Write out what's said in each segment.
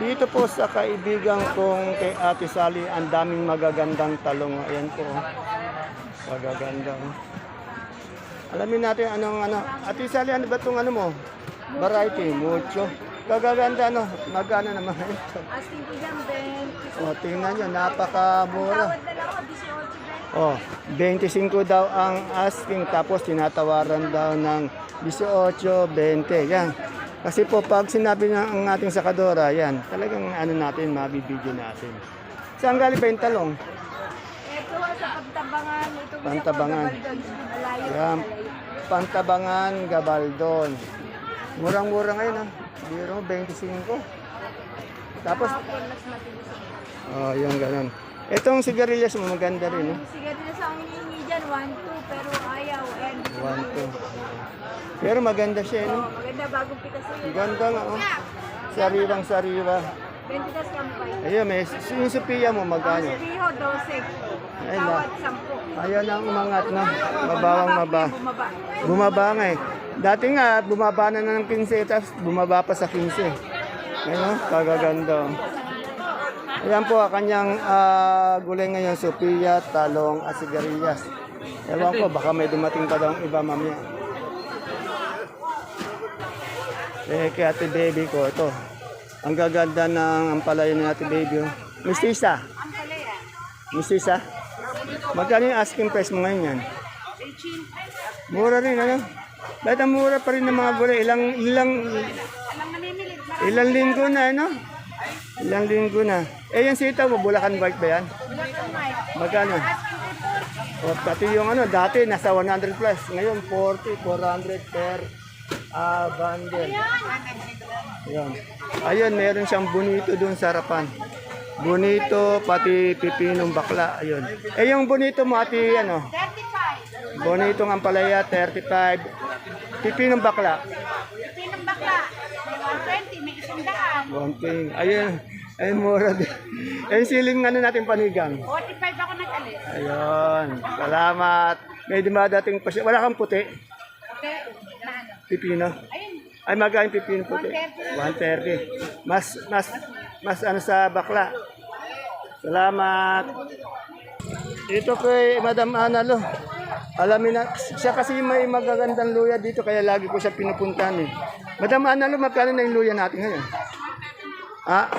Dito po sa kaibigan kong kay Ate Sally, ang daming magagandang talong. Ayan po. oh. Magaganda. oh. Alamin natin anong ano. Ate Sally, ano ba itong ano mo? Variety, mucho. Gagaganda no. Magkano naman ito? Asking ko dyan, Ben. O, tingnan nyo, napakamura. Tawad na lang ako, 18, Ben. Oh, 25 daw ang asking tapos tinatawaran daw ng 18, 20. Yan. Kasi po pag sinabi ng ang ating sakadora, yan, talagang ano natin, mabibigyan natin. Saan galing ba yung talong? Ito sa Pantabangan. Ito Pantabangan. Yan, Pantabangan, Gabaldon. Murang-mura ngayon ha. Biro, 25. Tapos, oh, yung ganun. Itong sigarilyas mo, maganda rin. Eh. Sige, din sa ang hinihingi dyan, 1, 2, pero ayaw. And, One, two. Pero maganda siya, no? oh, maganda, bagong pitas yun. Ganda nga, oh. Sariwang sariwa. 20 tas kampay. Ayun, may yung Sophia mo Ang magkano? Riho, 12. Ay, na. 10. Ayun ang umangat na. Mabawang maba. Bumaba. Bumaba nga eh. Dati nga, bumaba na ng 15, tapos bumaba pa sa 15. Ayun, oh, kagaganda. oh. Ayan po, ang kanyang ah, gulay ngayon, Sophia, talong, at sigarilyas. Ewan ko, baka may dumating pa daw ang iba mamaya. Eh, kay ate baby ko, ito. Ang gaganda ng ampalaya ni ate baby. Oh. Mistisa. Mistisa. Magkano yung asking price mo ngayon yan? Mura rin, ano? Bakit ang mura pa rin ng mga gulay? Ilang, ilang, ilang linggo na, ano? Ilang linggo na. Eh, yung sitaw mo, Bulacan White ba yan? Magkano? O, pati yung ano, dati nasa 100 plus. Ngayon, 40, 400 per ah, bundle. Ayan. Ayun, meron siyang bonito doon sa harapan. Bonito, pati pipinong bakla. Ayun. Eh, yung bonito mo, ati, ano? 35. Bonito ng palaya, 35. Pipinong bakla. Pinang bakla. May 120, may isang daan. One thing. Ayun. Ayun, mura din. Ayun, siling ano natin panigang. 45 ako nag-alis. Ayun. Salamat. May dumadating pa siya. Wala kang puti. Pipino. Ay, magkain pipino puti. 130. Mas, mas, mas ano sa bakla. Salamat. Ito kay Madam Analo. Alamin na, siya kasi may magagandang luya dito kaya lagi ko siya pinupuntahan eh. Madam Analo, magkano na yung luya natin ngayon? Ah,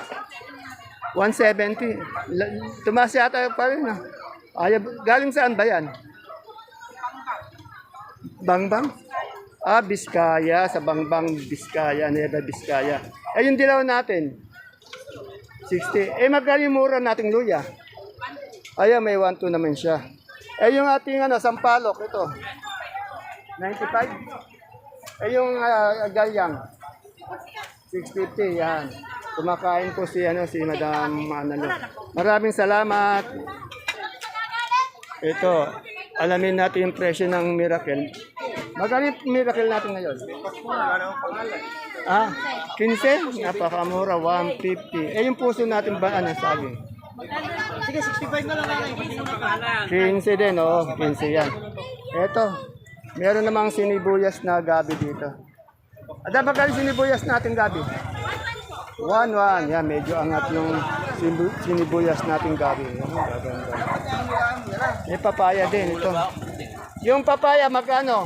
170. La- Tumaas yata pa rin ah. Ay, galing saan ba yan? Bangbang? Ah, Biskaya. Sa Bangbang, Biskaya. Nueva Biskaya. Eh, yung dilaw natin. 60. Eh, magkano yung mura nating luya? Ayan, may 1-2 naman siya. Eh, yung ating ano, sampalok, ito. 95. Eh, yung ah, galyang. 650, yan. Kumakain po si, ano, si Madam Manalo. Maraming salamat. Ito, alamin natin yung presyo ng Miracle. Magkano yung Miracle natin ngayon? Ah, 15? Napakamura, 150. Eh, yung puso natin ba, ano, saging? Sige, 65 na lang ako. 15 din, oo. 15 yan. Eto, meron namang sinibuyas na gabi dito. Ada kali sinibuyas natin gabi? 1-1. Yan, medyo angat yung sinibu- sinibuyas natin gabi. Yan, gaganda. May papaya din ito. Yung papaya, magkano?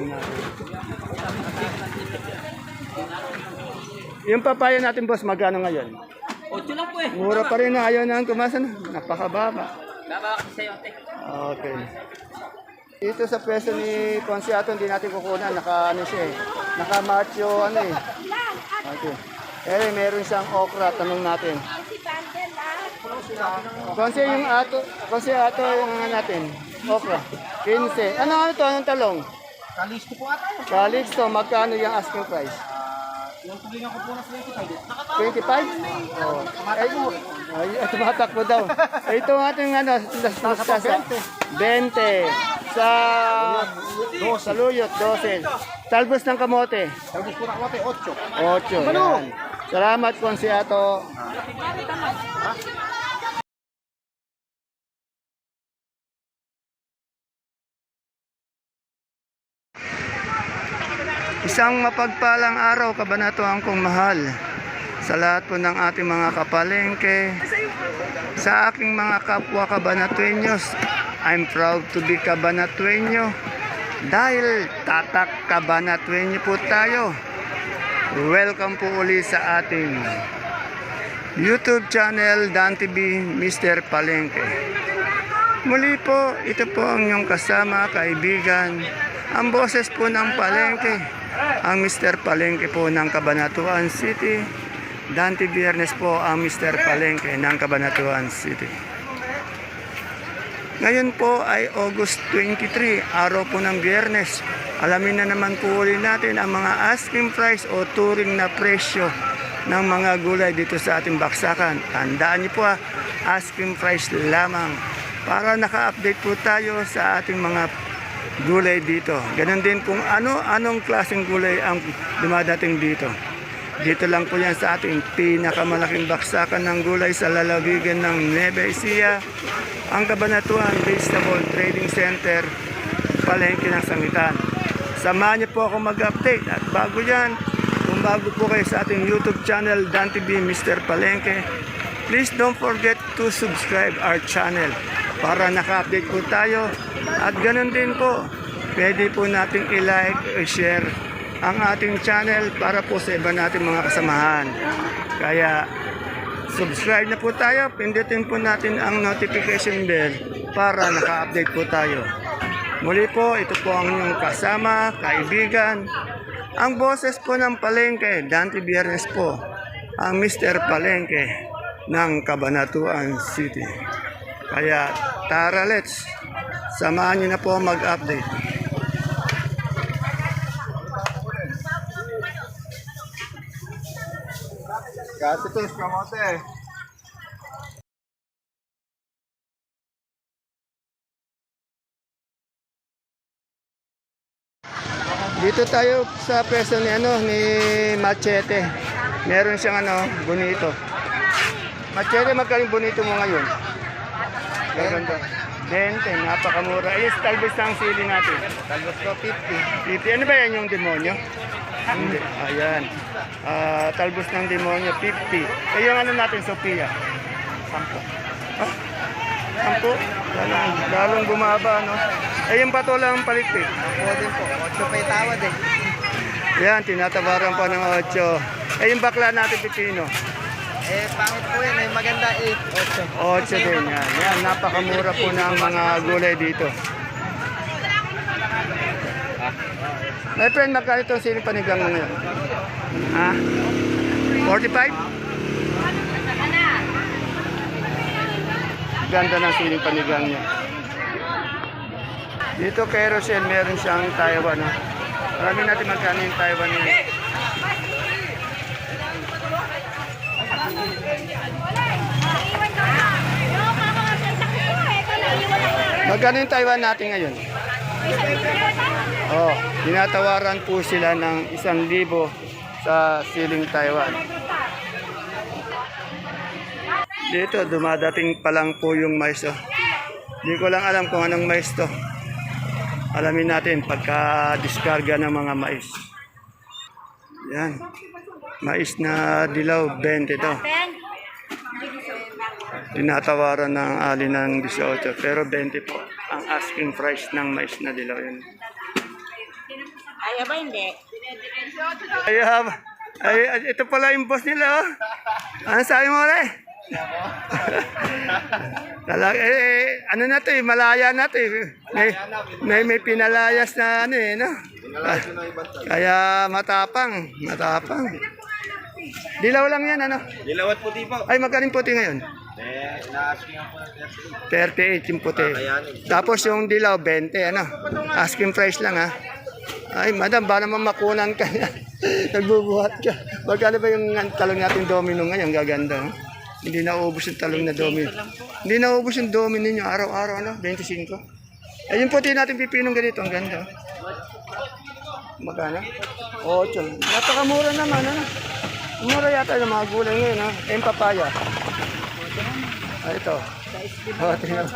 Tanong natin. Yung papaya natin, boss, magkano ngayon? 8 lang po eh. Mura pa rin na ayaw na tumasa na. Napakababa. Baba kasi sa'yo, te. Okay. Dito sa pwesto ni Consiato, hindi natin kukunan. Naka, ano siya eh. Naka macho, ano eh. Okay. Eh, meron siyang okra. Tanong natin. Konsi yung ato, konsi ato yung ano natin. Okra. 15. Ano ano to? Anong talong? Kalisto po ata yun. Calixto, magkano yung asking price? Yung tulingan ko po na 25. 25? Oh. Ay, ay, ay, tumatakbo daw. Eh, Ito ang ating ano, las pasas. 20. Sa sa luyot, 12. Talbos ng kamote, Sabi po na ko, te, 8. 8. Yan. Salamat, Konsiato. Isa Isang mapagpalang araw, kabanatuan kong mahal. Sa lahat po ng ating mga kapalengke, sa aking mga kapwa kabanatuenyos, I'm proud to be kabanatuenyo. Dahil tatak kabanatuenyo po tayo. Welcome po uli sa ating YouTube channel Dan TV Mr. Palengke. Muli po, ito po ang inyong kasama, kaibigan, ang boses po ng Palengke, ang Mr. Palengke po ng Cabanatuan City. Dante Biernes po ang Mr. Palengke ng Cabanatuan City. Ngayon po ay August 23, araw po ng biyernes. Alamin na naman po uli natin ang mga asking price o touring na presyo ng mga gulay dito sa ating baksakan. Tandaan niyo po ah, asking price lamang para naka-update po tayo sa ating mga gulay dito. Ganon din kung ano-anong klaseng gulay ang dumadating dito. Dito lang po yan sa ating pinakamalaking baksakan ng gulay sa lalawigan ng Nueva Ecija, ang Kabanatuan Vegetable Trading Center, Palengke ng Sangitan. Samahan niyo po ako mag-update at bago yan, kung bago po kayo sa ating YouTube channel, Dan TV Mr. Palengke, please don't forget to subscribe our channel para naka-update po tayo at ganun din po, pwede po nating i-like, i-share ang ating channel para po sa iba nating mga kasamahan. Kaya subscribe na po tayo, pindutin po natin ang notification bell para naka-update po tayo. Muli po, ito po ang inyong kasama, kaibigan, ang boses po ng Palengke, Dante Biernes po, ang Mr. Palengke ng Cabanatuan City. Kaya tara let's, samahan niyo na po mag-update. Gatitos, kamote. Dito tayo sa pwesto ni ano ni Machete. Meron siyang ano, bonito. Machete, magkano bonito mo ngayon? Gaganda. 20, napakamura. Ayos, talbos ng sili natin. Talbos ko 50. 50. Ano ba yan yung demonyo? Hindi. Ayan. Ah, talbos ng demonyo, 50. Eh, yung ano natin, Sophia? 10. Ah? 10? Lalong, lalong bumaba, no? Eh, yung bato lang palikpik. Ako din po. 8 pa yung tawad eh. Yan, tinatabaran pa ng 8. Eh, yung bakla natin, pipino. Eh, pangit po yan. Yung maganda 8. 8 din yan. Yan, napakamura po ng mga gulay dito. My friend, magkano itong siling panigang mo ngayon? Ha? 45? Ganda ng siling panigang niya. Dito kay Rosel, meron siyang Taiwan. No? Marami natin magkano yung Taiwan niya. Magkano yung Taiwan natin ngayon? Oh, tinatawaran po sila ng isang libo sa siling Taiwan. Dito, dumadating pa lang po yung mais. Oh. Hindi ko lang alam kung anong mais to. Alamin natin pagka-diskarga ng mga mais. Yan. Mais na dilaw, 20 to. Tinatawaran ng ali ng 18 pero 20 po ang asking price ng mais na dilaw yun. Ayaw ba hindi? Ay, hab- ay, ito pala yung boss nila. Oh. Ano sabi mo, re? Talaga, eh, eh, ano na to eh, malaya na to eh. May, may, may pinalayas na ano eh, no? Kaya matapang, matapang. Dilaw lang yan, ano? Dilawat puti po. Ay, magkaling puti ngayon? Eh, ina-asking ako ng 38 yung puti. Tapos yung dilaw, 20, ano? Asking price lang, ha? Ay, madam, ba naman makunan ka yan? Nagbubuhat ka. Magkano ba yung talong nating domino ngayon? Gaganda, no? Hindi naubos yung talong na domino. Hindi naubos yung domino ninyo araw-araw, ano? 25. Ay, yung puti natin pipinong ganito, ang ganda. Magkano? 8. Napakamura naman, ano? Mura yata yung mga gulay ngayon, ha? Yung papaya. Ah, ito. Oh, tingnan,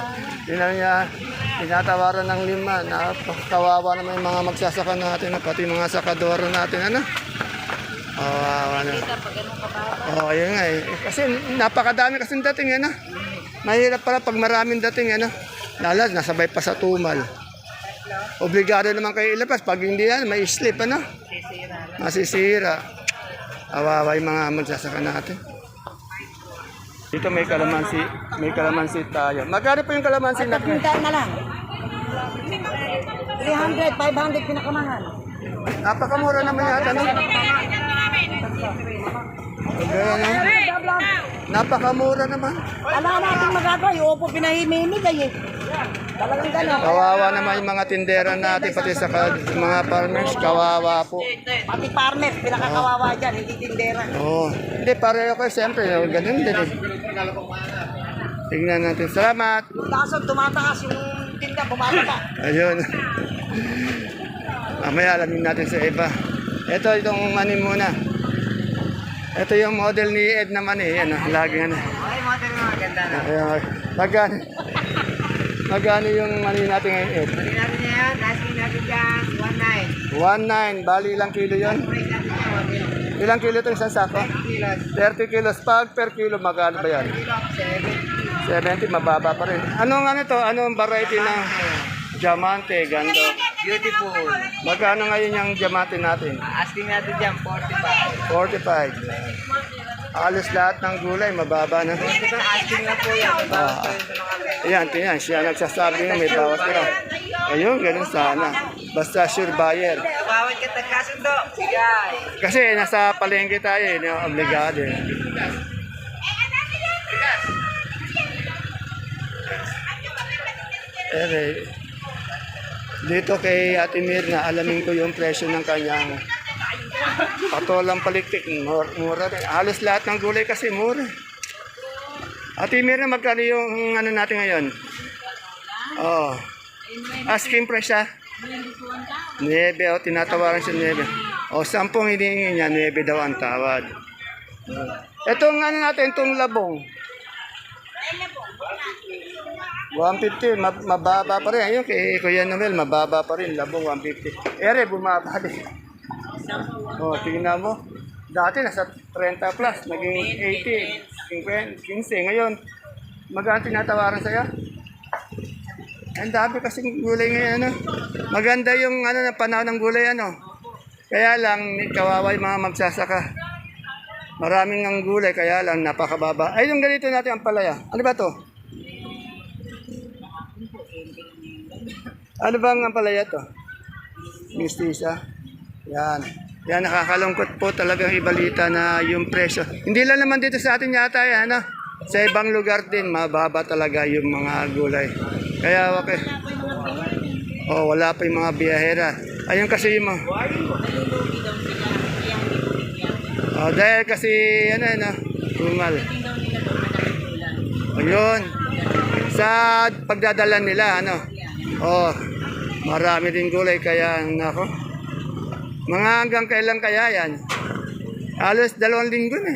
tingnan niya, tinatawaran ng lima. Napakawawa naman yung mga magsasaka natin, pati mga sakadoro natin, ano? Kawawa na. Oo, oh, yun nga eh. Kasi napakadami kasing dating, ano? Mahirap pala pag maraming dating, ano? Lalo, nasabay pa sa tumal. Obligado naman kayo ilabas. Pag hindi yan, may slip, ano? Masisira. Awawa yung mga magsasaka natin. Dito may kalamansi, may kalamansi tayo. Magkano po yung kalamansi natin? Pintaan na lang. 300, 500 pinakamahal. Napakamura naman yata, no? No? Napakamura naman. Alam natin magagawa, yung upo pinahimimigay eh. Kawawa naman yung mga tindera natin, pati sa mga farmers, kawawa po. Pati farmer, pinakakawawa dyan, hindi tindera. Oo. Hindi, pareho kayo, siyempre, ganun din eh. Tingnan natin. Salamat. Kaso tumataas yung tinda, bumababa. Ayun. Mamaya alamin natin sa iba. Ito, itong money muna. Ito yung model ni Ed naman eh. Yan, ah, lagi ano. Ay, model mo, maganda na. Ayan, magkano? Magkano yung money natin ngayon, Ed? Pwede natin na yan, asking natin dyan, 1.9. 1.9. Bali ilang kilo 1 Ilang kilo itong isang sako? kilos. 30 kilos. Pag per kilo, magkano ba yan? Kilo, 70, 7. mababa pa rin. Anong ano to? Anong variety ng diamante, gando? Beautiful. Magkano ngayon yung diamante natin? Asking natin dyan, 45. 45. Alos lahat ng gulay, mababa na. Ito, asking na po yan. Ah. Ayan, tingnan, siya nagsasabi nga may bawas lang. Ayun, ganun sana. Basta sure buyer. Bawal ka tagkasundo. Kasi nasa palengke tayo, eh, no, obligado. eh. Ere, dito kay Ate Mirna, alamin ko yung presyo ng kanyang patolang palikpik. Mura, mura. Halos lahat ng gulay kasi mura. Ate Mirna, magkano yung ano natin ngayon? Oh. Asking price ah. Niebe, o tinatawaran siya niebe. O sampung hinihingi niya, niebe daw ang tawad. Itong ano natin, itong labong. 150, ma- mababa pa rin. Ayun, kay Kuya Noel, mababa pa rin. Labong 150. Ere, bumaba din. O, tingnan mo. Dati nasa 30 plus, naging 80, 50, 15. Ngayon, magkano tinatawaran sa'yo? Ang dami kasing gulay ngayon, ano. Maganda yung ano na panahon ng gulay, ano. Kaya lang, kawawa yung mga magsasaka. Maraming ang gulay, kaya lang napakababa. Ay, yung ganito natin ang palaya. Ano ba to? Ano bang ang palaya to? Mistisa. Yan. Yan, nakakalungkot po talagang ibalita na yung presyo. Hindi lang naman dito sa atin yata yan, ano? Sa ibang lugar din, mababa talaga yung mga gulay. Kaya, okay. Oh, wala pa yung mga biyahera. Ayun kasi yung mga... Oh, dahil kasi, ano, ano, tumal. Ayun. Sa pagdadala nila, ano, oh, marami din gulay, kaya, nako. Mga hanggang kailan kaya yan? Alos dalawang linggo na.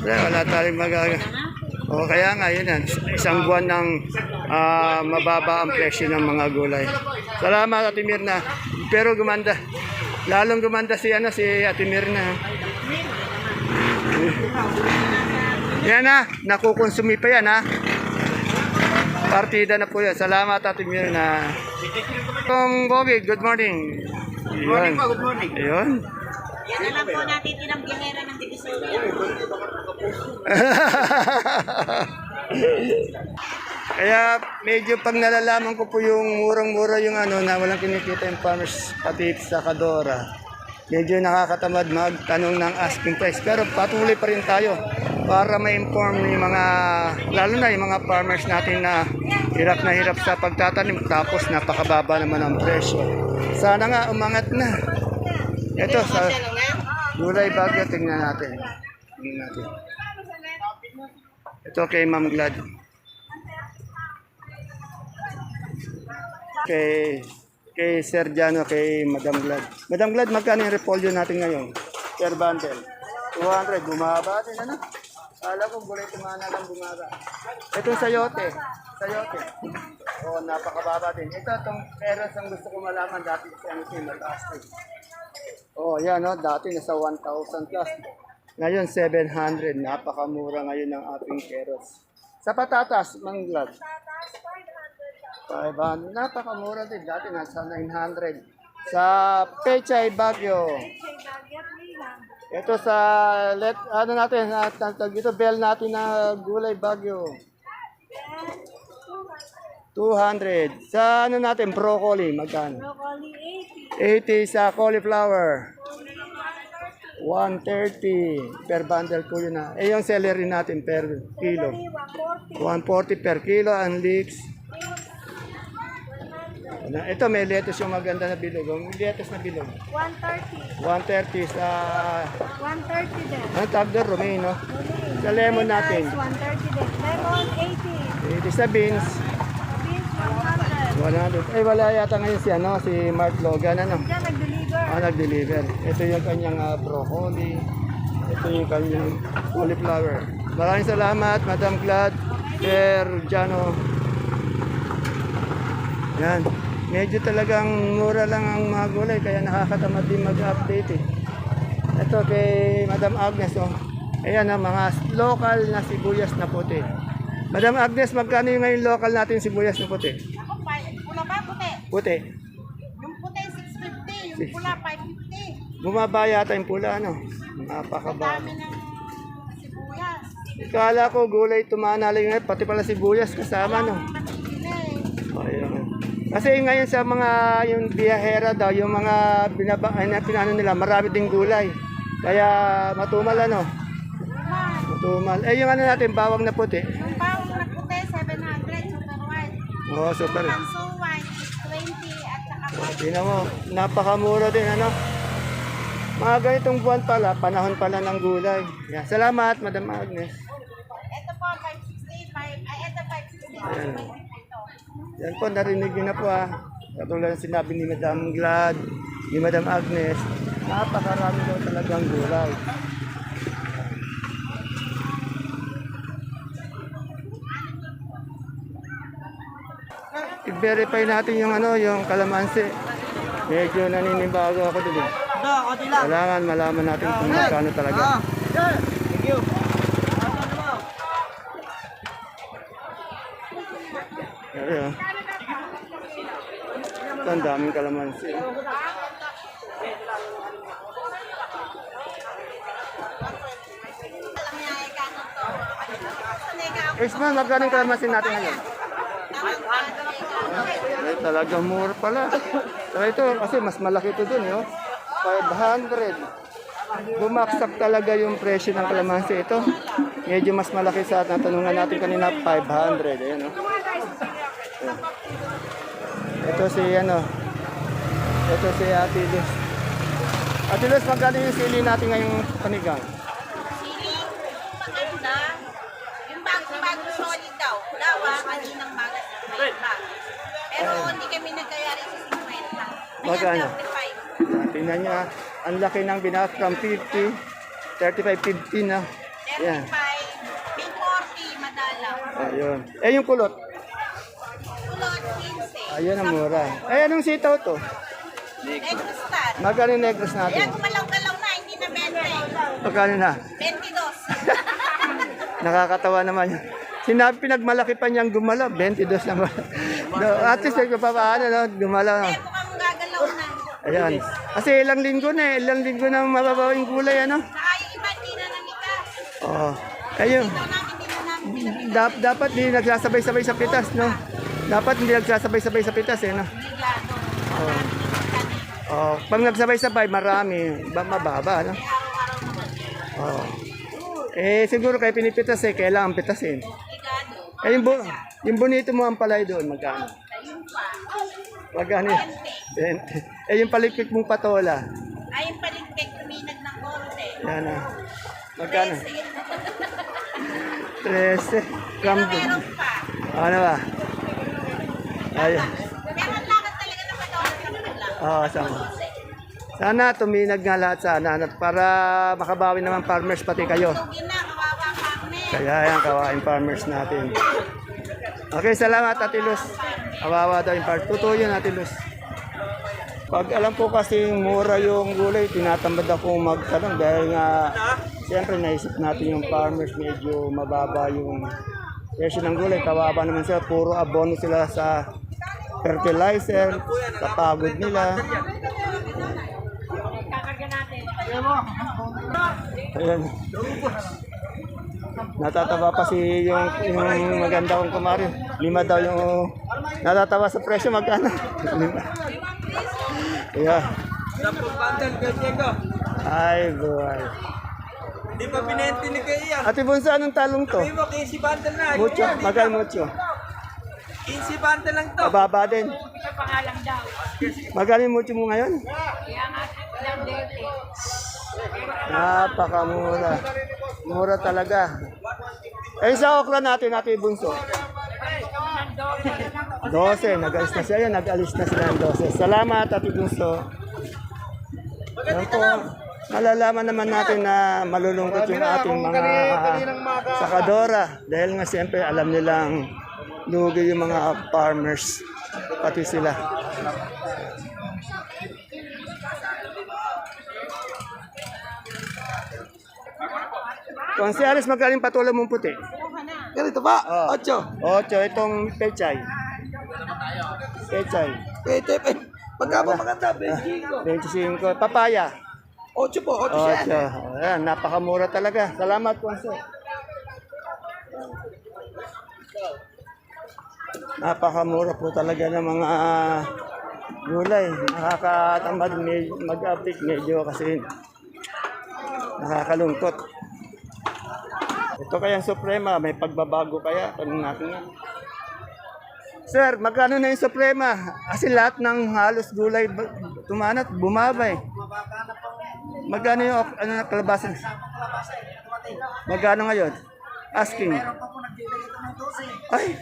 Wala, wala tayong magaga. O kaya nga, yun yan. Isang buwan ng ah, mababa ang presyo ng mga gulay. Salamat, Ate Mirna. Pero gumanda. Lalong gumanda si, ano, si Ate Mirna. Yan na, nakukonsumi pa yan ha. Partida na po yan. Salamat, Ate Mirna. Kong Bobby, good morning. Good morning po, good morning. Ayun. Yan na lang po natin tinang biyahera ng Divisoria. Kaya medyo pag nalalaman ko po yung murang-mura yung ano na walang kinikita yung farmers pati sa Kadora. Medyo nakakatamad magtanong ng asking price. Pero patuloy pa rin tayo para ma-inform yung mga, lalo na yung mga farmers natin na hirap na hirap sa pagtatanim tapos napakababa naman ang presyo. Sana nga umangat na. Ito sa gulay bagyo, tingnan natin. Tingnan natin. Ito kay Ma'am Glad. kay kay Sir Jano, kay Madam Glad. Madam Glad, magkano yung repolyo natin ngayon? Per bundle. 200, bumaba din ano? Kala ko gulay tumana lang bumaga. Itong sayote. Sayote. Oo, napakababa din. Ito, itong peros ang gusto ko malaman dati si ano si mataas din. Oh, yan no, dati nasa 1,000 plus. Ngayon 700, napakamura ngayon ng ating keros. Sa patatas, manglad. 500, napakamura din. Dati nasa 900. Sa Pechay Bagyo. Ito sa let ano natin, at tawag dito bell natin na gulay Bagyo. 200. Sa ano natin, broccoli, magkano? Broccoli 80 sa cauliflower. 130 per bundle po yun na. Eh yung celery natin per kilo. 140 per kilo ang leeks. Ano, Ito may lettuce yung maganda na bilog. Yung lettuce na bilog. 130. 130 sa 130 din. ano tawag doon? Romaine, no? Sa lemon natin. 130 din. Lemon 80. 80 sa beans. Beans 100. 100. Eh wala yata ngayon si ano, si Mark Logan ano. Diyan nag-deliver. Ah, nag-deliver. Ito yung kanyang ah, broccoli. Ito yung kanyang cauliflower. Maraming salamat, Madam Glad, Sir Jano. Yan. Medyo talagang mura lang ang mga gulay, kaya nakakatamad din mag-update eh. Ito kay Madam Agnes, oh. Ayan ang mga local na sibuyas na puti. Madam Agnes, magkano yung ngayon local natin sibuyas na puti? Ako, pula ba puti? Puti. Yung puti 650, yung pula 550. Bumaba yata yung pula, ano? Napakaba. Dami ng sibuyas. Kala ko gulay tumana lang ngayon, pati pala sibuyas kasama, no? Kasi ngayon sa mga yung biyahera daw, yung mga binaba, ay, na pinano nila, marami ding gulay. Kaya matumal ano? Matumal. Eh yung ano natin, bawang na puti. Yung bawang na puti 700, super white. Oo, super. Panso white 20 at saka Tingnan mo, napakamura din ano? Mga ganitong buwan pala, panahon pala ng gulay. Yan. Salamat, Madam Agnes. Ito po 565, ay ito 560. Ayan. Yan po, narinig niyo na po ah. Katulad ng sinabi ni Madam Glad, ni Madam Agnes, napakarami daw talagang gulay. I-verify natin yung ano, yung kalamansi. Medyo naninibago ako eh. Kailangan malaman natin kung magkano talaga. Thank you. Ayun. Ito ang daming kalamansi. Isman, magkano yung kalamansi natin ngayon? Ay, talagang mura pala. So ito, kasi mas malaki ito dun, yo. 500. Bumaksak talaga yung presyo ng kalamansi ito. Medyo mas malaki sa natanungan natin kanina, 500. Ayan, oh. Ito si ano. Ito si Ate Luz. Ate Luz, magkano yung sili natin ngayong panigang? Siling, maganda. Yung bago-bago solid daw. Dawa, kaninang magas ng may bag. Pero hindi kami nagkayari sa 50. Ayan, Magkano? 35. Tingnan niya, ang laki ng binas from 50, 35, 50 na. Yan. 35. May 40, madalaw. Ayun. Eh, yung kulot. Kulot, 15. Ayun ang mura. Eh, anong sitaw to? Negustan. Magkano yung negros natin? Ayan, gumalaw-galaw na, hindi na 20. Magkano na? 22. Nakakatawa naman yun. Sinabi, pinagmalaki pa niyang gumalaw. 22 naman. no, at least, pa paano, no? gumalaw. Eh, mukhang gagalaw na. Ayan. Kasi ilang linggo na eh. Ilang linggo na mababaw yung gulay, ano? Saka yung iba, hindi na namitas. Oo. Ayun. Ito namin, hindi na namin pinapitas. Dap, dapat di nagsasabay-sabay sa pitas, no? Dapat hindi nagsasabay-sabay sa pitas, eh, no? Bigado. Oo. Oh, pag nagsabay-sabay, marami. Ba, mababa, no? Oo. Eh, siguro kayo pinipitas eh, kailangan pitasin. Eh, yung, bu yung bonito mo ang palay doon, magkano? Magkano yun? 20. Eh, yung palikpik mong patola, Ay, yung paligpig, tuminag ng konti. yan ah. Magkano? Sige. 13. Pero Gram meron pa. Ano ba? Ayun. Meron lakad talaga na patawa sa kanila. Oo, sama. Sana tuminag nga lahat sana at para makabawi naman farmers pati kayo. Kaya yan, kawain farmers natin. Okay, salamat Ate Luz. Kawawa daw yung farmers. Totoo yun Ate Luz. Pag alam ko kasi mura yung gulay, tinatamad akong magtanong dahil nga siyempre naisip natin yung farmers medyo mababa yung presyo ng gulay. Kawawa naman sila, puro abono sila sa fertilizer, sa pagod nila. Ayan. Natatawa pa si yung, yung maganda kong kumari. Lima daw yung natatawa sa presyo magkano? Yeah. Ay, boy. Di ba binenti ni kay Ian? Ate Bunso, anong talong to? Sabi mo, 15 bandal na. Mucho, magal mucho. 15 bandal lang to. Mababa din. Magaling mucho mo ngayon? Napakamura. Mura talaga. Eh sa okra natin, Ate Bunso. 12, nag-alis na sila. Nag-alis na sila ng 12. Salamat, Ate Bunso. Yan po. Malalaman naman natin na malulungkot yung ating mga sakadora. Dahil nga siyempre alam nilang lugi yung mga farmers. Pati sila. Konsealis, magaling patulang mong puti. Ganito ba? Oh. Ocho. Ocho, itong pechay. Pechay. Pwede, pwede. Pagka ba maganda, 25. 25. Papaya. Ocho po, ocho siya. Ocho. Ayan, napakamura talaga. Salamat, Konse. Napakamura po talaga ng mga gulay. Nakakatamad mag-update medyo kasi nakakalungkot. Ito kayang Suprema, may pagbabago kaya? Tanong natin nga. Sir, magkano na yung Suprema? Kasi lahat ng halos gulay tumanat, bumaba eh. Magkano yung ano na kalabasan? Magkano ngayon? Asking. Ay,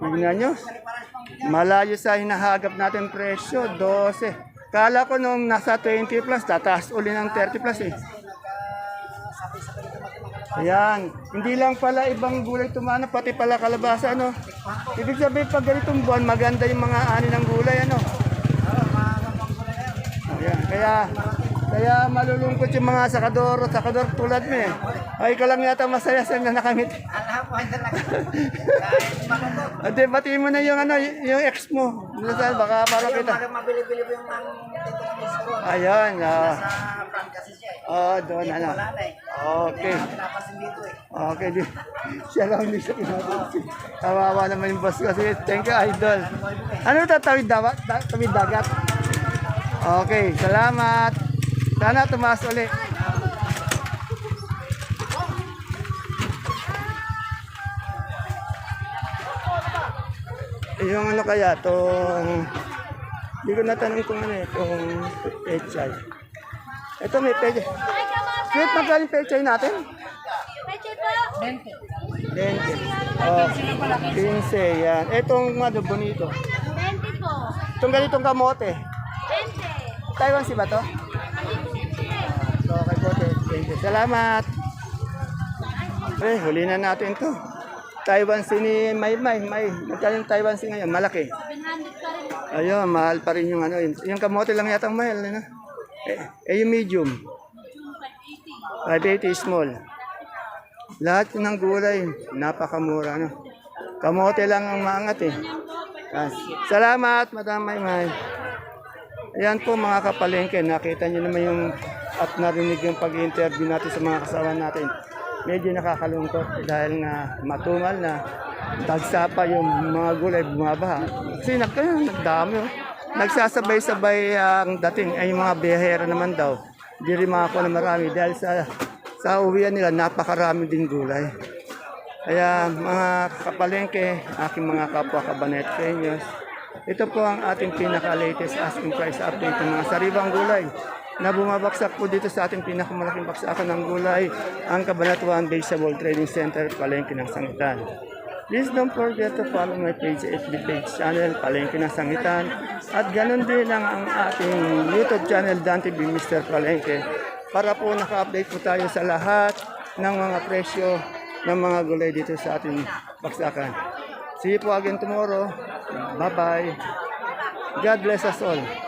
tingnan nyo. Malayo sa hinahagap natin presyo, 12. Kala ko nung nasa 20 plus, tataas uli ng 30 plus eh. Ayan. Hindi lang pala ibang gulay tumana, pati pala kalabasa, ano. Ibig sabihin, pag ganitong buwan, maganda yung mga ani ng gulay, ano. Ayan. Kaya, kaya malulungkot yung mga sakador, sakador tulad mo eh. Ay, ka lang yata masaya sa na nakamit. Ate, batiin mo na yung ano, yung ex mo. Nasaan, baka para kita. Mabili-bili po yung mga Ayun, ah. eh. Oh, doon ano. Okay. Pinapasin dito eh. Okay, di. Siya lang hindi siya pinapansin. Kawawa naman yung boss kasi. Thank you, idol. Ano ito? Tawid, dagat? Da, tawid dagat? Okay, salamat. Sana tumaas ulit. Eh, Yung ano kaya, tong... Hindi ko natanong kung ano eh, itong pechay. Ito may pechay. Sweet, magkaling pechay natin? Dente. Oh, 15 yan. Etong ano bonito. 20 po. Itong ganitong kamote. 20. Taiwan si ba to? So, kay Bote. Thank you. Salamat. Eh, huli na natin to. Taiwan si ni May May. May. Magkano yung Taiwan si ngayon? Malaki. 700 pa rin. Ayun, mahal pa rin yung ano. Yung, kamote lang yata ang mahal. Ano? Eh, eh, yung medium. 580 small. Lahat ng gulay, napakamura. No? Kamote lang ang maangat eh. Yan. Salamat, Madam Maymay. Ayan po mga kapalengke, nakita niyo naman yung at narinig yung pag-interview natin sa mga kasama natin. Medyo nakakalungkot dahil nga matumal na dagsa pa yung mga gulay bumabaha. Kasi nag, nagdami oh. Nagsasabay-sabay ang dating ay mga biyahero naman daw. Hindi rin makakuha na marami dahil sa sa uwian nila napakarami din gulay. Kaya mga kapalengke, aking mga kapwa kabanet kenyos, ito po ang ating pinaka-latest asking price update ng mga sariwang gulay na bumabaksak po dito sa ating pinakamalaking baksakan ng gulay, ang Cabanatuan Vegetable Trading Center, Palengke ng Sangitan. Please don't forget to follow my page, FB page channel, Palengke ng Sangitan. At ganun din ang, ang ating YouTube channel, Dan TV Mr. Palengke. Para po naka-update po tayo sa lahat ng mga presyo ng mga gulay dito sa ating baksakan. See you po again tomorrow. Bye-bye. God bless us all.